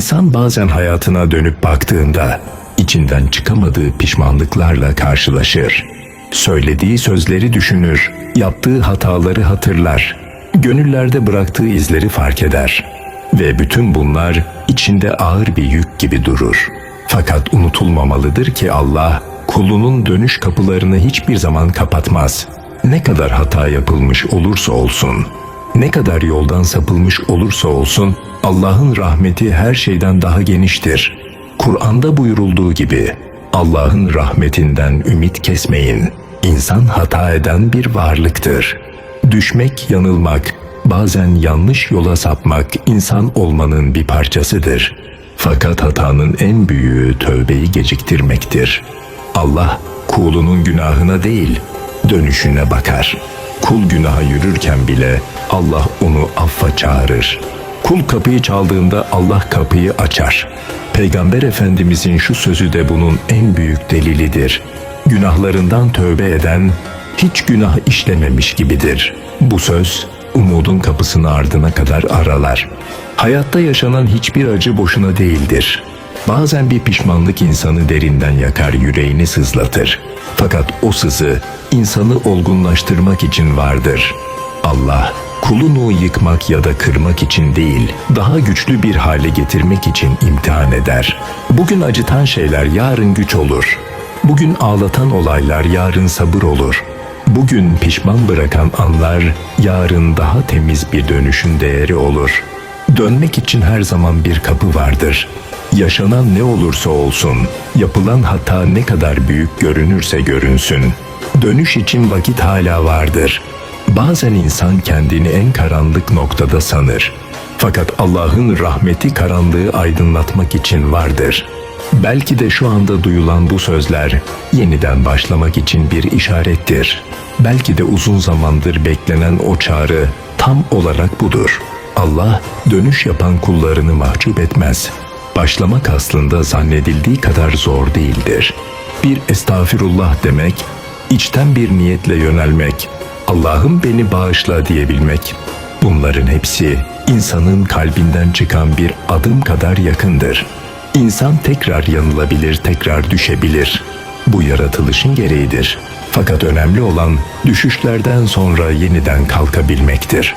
İnsan bazen hayatına dönüp baktığında içinden çıkamadığı pişmanlıklarla karşılaşır. Söylediği sözleri düşünür, yaptığı hataları hatırlar, gönüllerde bıraktığı izleri fark eder. Ve bütün bunlar içinde ağır bir yük gibi durur. Fakat unutulmamalıdır ki Allah kulunun dönüş kapılarını hiçbir zaman kapatmaz. Ne kadar hata yapılmış olursa olsun, ne kadar yoldan sapılmış olursa olsun Allah'ın rahmeti her şeyden daha geniştir. Kur'an'da buyurulduğu gibi Allah'ın rahmetinden ümit kesmeyin. İnsan hata eden bir varlıktır. Düşmek, yanılmak, bazen yanlış yola sapmak insan olmanın bir parçasıdır. Fakat hatanın en büyüğü tövbeyi geciktirmektir. Allah kulunun günahına değil, dönüşüne bakar. Kul günaha yürürken bile Allah onu affa çağırır. Kul kapıyı çaldığında Allah kapıyı açar. Peygamber Efendimizin şu sözü de bunun en büyük delilidir. Günahlarından tövbe eden hiç günah işlememiş gibidir. Bu söz umudun kapısını ardına kadar aralar. Hayatta yaşanan hiçbir acı boşuna değildir. Bazen bir pişmanlık insanı derinden yakar, yüreğini sızlatır. Fakat o sızı insanı olgunlaştırmak için vardır. Allah kulunu yıkmak ya da kırmak için değil, daha güçlü bir hale getirmek için imtihan eder. Bugün acıtan şeyler yarın güç olur. Bugün ağlatan olaylar yarın sabır olur. Bugün pişman bırakan anlar yarın daha temiz bir dönüşün değeri olur. Dönmek için her zaman bir kapı vardır. Yaşanan ne olursa olsun, yapılan hata ne kadar büyük görünürse görünsün. Dönüş için vakit hala vardır. Bazen insan kendini en karanlık noktada sanır. Fakat Allah'ın rahmeti karanlığı aydınlatmak için vardır. Belki de şu anda duyulan bu sözler yeniden başlamak için bir işarettir. Belki de uzun zamandır beklenen o çağrı tam olarak budur. Allah dönüş yapan kullarını mahcup etmez. Başlamak aslında zannedildiği kadar zor değildir. Bir estağfirullah demek, içten bir niyetle yönelmek, Allah'ım beni bağışla diyebilmek. Bunların hepsi insanın kalbinden çıkan bir adım kadar yakındır. İnsan tekrar yanılabilir, tekrar düşebilir. Bu yaratılışın gereğidir. Fakat önemli olan düşüşlerden sonra yeniden kalkabilmektir.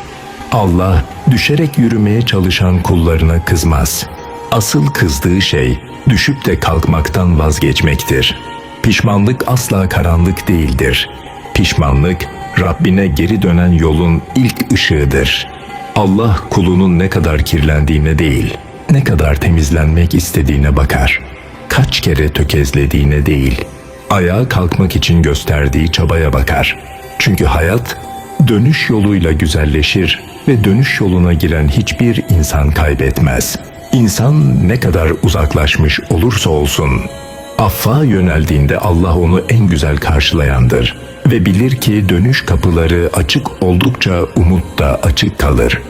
Allah düşerek yürümeye çalışan kullarına kızmaz. Asıl kızdığı şey düşüp de kalkmaktan vazgeçmektir. Pişmanlık asla karanlık değildir. Pişmanlık Rabbine geri dönen yolun ilk ışığıdır. Allah kulunun ne kadar kirlendiğine değil, ne kadar temizlenmek istediğine bakar. Kaç kere tökezlediğine değil, ayağa kalkmak için gösterdiği çabaya bakar. Çünkü hayat dönüş yoluyla güzelleşir ve dönüş yoluna giren hiçbir insan kaybetmez. İnsan ne kadar uzaklaşmış olursa olsun, affa yöneldiğinde Allah onu en güzel karşılayandır ve bilir ki dönüş kapıları açık oldukça umut da açık kalır.